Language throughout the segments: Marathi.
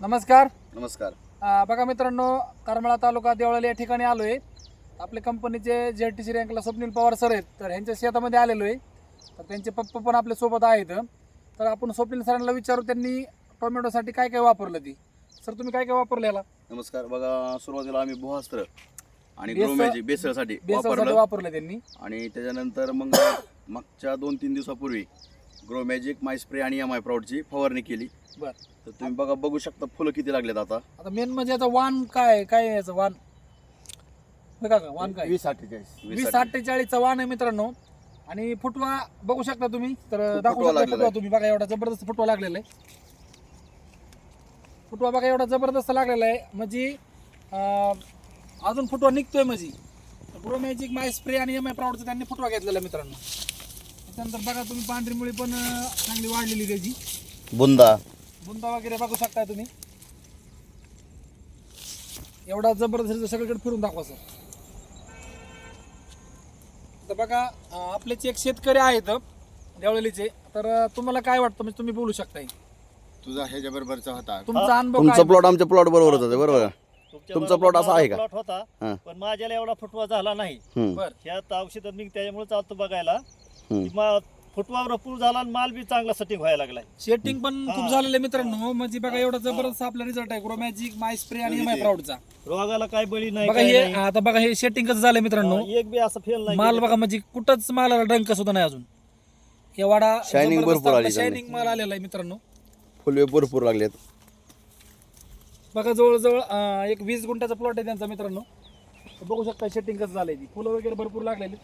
नमस्कार. नमस्कार. अं, बघा मित्रांनो करमाळा तालुका देवळाली या ठिकाणी आलो आहे आपल्या कंपनीचे जे टी सी रँकला स्वप्नील पवार सर आहेत. तर ह्यांच्या शेतामध्ये आलेलो आहे तर त्यांचे पप्पा पण आपल्यासोबत आहेत. तर आपण स्वप्नील सरांना विचारू त्यांनी टोमॅटोसाठी काय काय वापरलं ती. सर तुम्ही काय काय वापरलं याला? नमस्कार. बघा सुरुवातीला आम्ही भुहास्त्र आणि बेसळ- बेसळसाठी वापरलं. त्यांनी. आणि त्याच्यानंतर मग मागच्या दोन तीन दिवसापूर्वी ग्रोमॅजिक माय स्प्रे आणि एम आय प्राऊडची फवारणी केली. बर. तर तुम्ही बघा बघू शकता फुलं किती लागलेत आता. आता मेन म्हणजे याचा वाण काय? काय आहे याचं वाण बघा का वाण काय? वीस अठ्ठेचाळीस. वीस अठ्ठेचाळीसचा वाण आहे मित्रांनो. आणि फुटवा बघू शकता तुम्ही तर खूप दाखवू फुटवा शकता लागलेला फुटवा आहे. तुम्ही. बघा एवढा जबरदस्त फुटवा लागलेला आहे. फुटवा बघा एवढा जबरदस्त लागलेला आहे. म्हणजे अं, अजून फुटवा निघतोय म्हणजे. ग्रो मॅजिक माय स्प्रे आणि एम आय प्राऊडचा त्यांनी फुटवा घेतलेला आहे मित्रांनो. त्याच्यानंतर बघा तुम्ही पांढरी मुळी पण अं, चांगली वाढलेली त्याची. बुंदा. बुंदा वगैरे बघू शकताय तुम्ही. एवढा जबरदस्त सगळीकडे फिरून दाखवा सर. तर बघा अं, आपलेच एक शेतकरी आहेत देवळलीचे तर अं, तुम्हाला काय वाटतं? म्हणजे तुम्ही बोलू शकताय. तुझा ह्याच्या बरोबरचा होता. तुमचा अनुभव तुमचा काय प्लॉट आमच्या प्लॉट बरोबरच बरोबर का? तुमच्या तुमचा बरोबर plot असा आहे का? plot होता हां. पण माझ्याला एवढा फुटवा झाला नाही. हम्म, बर. ह्यात औषधात मी त्याच्यामुळे चालतो बघायला. की मा- फुटवा भरपूर झाला आणि माल बी चांगला सेटिंग व्हायला लागलाय. शेटिंग पण खूप हा. झालेलं आहे मित्रांनो. म्हणजे बघा एवढा जबरदस्त आपला रिझल्ट आहे. मॅजिक माय स्प्रे आणि एम आय प्राऊडचा रोगाला काय बळी नाही बघा काय हे नाही. आता बघा हे शेटिंग कसं झालंय मित्रांनो. हा, एक बी असं फेल नाही माल. बघा म्हणजे कुठंच मालाला डंक सुद्धा नाही अजून. एवढा Shining भरपूर आली शायनिंग माल आलेला आहे मित्रांनो. फुले भरपूर लागलेत. बघा जवळजवळ अं, एक वीस गुंठ्याचा प्लॉट आहे त्यांचा मित्रांनो. तर बघू शकता शेटिंग कसं झालंय ती. फुलं वगैरे भरपूर लागलेली.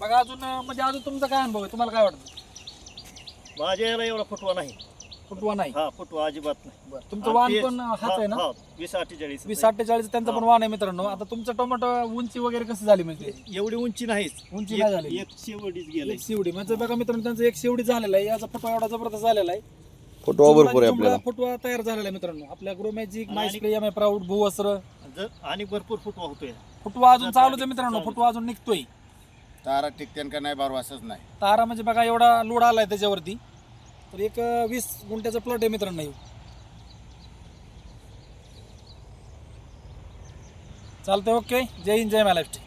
बघा अजून म्हणजे अजून तुमचा काय अनुभव आहे? तुम्हाला काय वाटतं? माझ्या याला एवढा फुटवा नाही. फुटवा नाही? हा फुटवा अजिबात नाही. तुमचं वाण आणि पण हाच आहे ना? हा, हा, वीस अठ्ठेचाळीस वीस अठ्ठेचाळीस त्यांचा पण वाण आहे मित्रांनो. आता तुमचं टोमॅटो उंची वगैरे कशी झाली म्हणजे? एवढी उंची नाहीच. उंची एक- नाही झाली. एक शेवटीच गेले एक शिवडी. म्हणजे बघा मित्रांनो त्यांचं एक शिवडी झालेला आहे. याचा फुटवा एवढा जबरदस्त झालेला आहे. फुटवा जुमला- भरपूर आहे आपल्याला. फुटवा तयार झालेला आहे मित्रांनो. आपल्या ग्रोमॅजिक आणि- मायस्प्रे एम प्राऊड भूवस्त्र आणि भरपूर फुटवा होतोय. फुटवा अजून चालूच आहे मित्रांनो. फुटवा अजून निघतोय. तारा टिकत्यान का नाही बार वासच नाही. तारा म्हणजे बघा एवढा लोड आलाय त्याच्यावरती. तर एक अं, वीस गुंठ्याचा प्लॉट आहे मित्रांनो ह्यो. चालतंय ओके जय हिंद जय महाराष्ट्र.